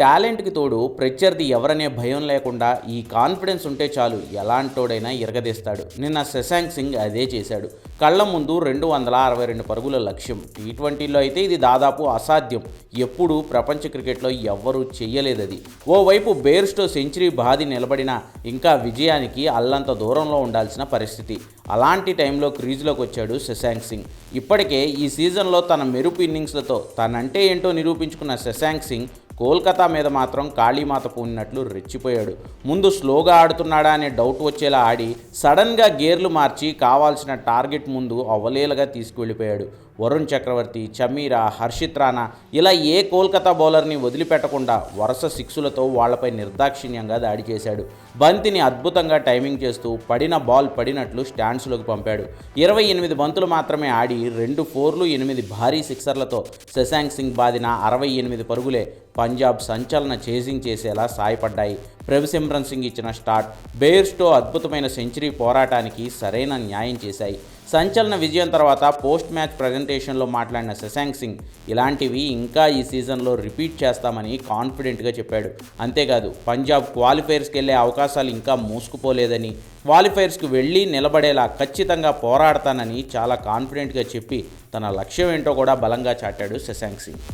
టాలెంట్కి తోడు ప్రత్యర్థి ఎవరనే భయం లేకుండా ఈ కాన్ఫిడెన్స్ ఉంటే చాలు ఎలాంటోడైనా ఇరగదీస్తాడు. నిన్న శశాంక్ సింగ్ అదే చేశాడు. కళ్ళ ముందు రెండు వందల అరవై రెండు పరుగుల లక్ష్యం. టీ ట్వంటీలో అయితే ఇది దాదాపు అసాధ్యం. ఎప్పుడూ ప్రపంచ క్రికెట్లో ఎవ్వరూ చెయ్యలేదది. ఓవైపు బేర్స్టో సెంచరీ బాది నిలబడినా ఇంకా విజయానికి అల్లంత దూరంలో ఉండాల్సిన పరిస్థితి. అలాంటి టైంలో క్రీజులోకి వచ్చాడు శశాంక్ సింగ్. ఇప్పటికే ఈ సీజన్లో తన మెరుపు ఇన్నింగ్స్లతో తనంటే ఏంటో నిరూపించుకున్న శశాంక్ సింగ్ కోల్కతా మీద మాత్రం కాళీమాత పూనినట్లు రెచ్చిపోయాడు. ముందు స్లోగా ఆడుతున్నాడా అనే డౌట్ వచ్చేలా ఆడి సడన్గా గేర్లు మార్చి కావాల్సిన టార్గెట్ ముందు అవలేలుగా తీసుకువెళ్ళిపోయాడు వరుణ్ చక్రవర్తి చమీరా హర్షిత్ రాణా ఇలా ఏ కోల్కతా బౌలర్ని వదిలిపెట్టకుండా వరుస సిక్సులతో వాళ్ళపై నిర్దాక్షిణ్యంగా దాడి చేశాడు. బంతిని అద్భుతంగా టైమింగ్ చేస్తూ పడిన బాల్ పడినట్లు స్టాండ్స్లోకి పంపాడు. ఇరవై ఎనిమిది బంతులు మాత్రమే ఆడి రెండు ఫోర్లు ఎనిమిది భారీ సిక్సర్లతో శశాంక్ సింగ్ బాదిన అరవై ఎనిమిది పరుగులే పంజాబ్ సంచలన చేజింగ్ చేసేలా సాయపడ్డాయి. ప్రభుసిమ్రన్ సింగ్ ఇచ్చిన స్టార్ట్ బేర్స్టో అద్భుతమైన సెంచరీ పోరాటానికి సరైన న్యాయం చేశాయి. సంచలన విజయం తర్వాత పోస్ట్ మ్యాచ్ ప్రజెంటేషన్లో మాట్లాడిన శశాంక్ సింగ్ ఇలాంటివి ఇంకా ఈ సీజన్లో రిపీట్ చేస్తామని కాన్ఫిడెంట్గా చెప్పాడు. అంతేకాదు పంజాబ్ క్వాలిఫైర్స్కి వెళ్ళే అవకాశాలు ఇంకా మూసుకుపోలేదని క్వాలిఫైర్స్కి వెళ్ళి నిలబడేలా ఖచ్చితంగా పోరాడతానని చాలా కాన్ఫిడెంట్గా చెప్పి తన లక్ష్యం ఏంటో కూడా బలంగా చాటాడు శశాంక్ సింగ్.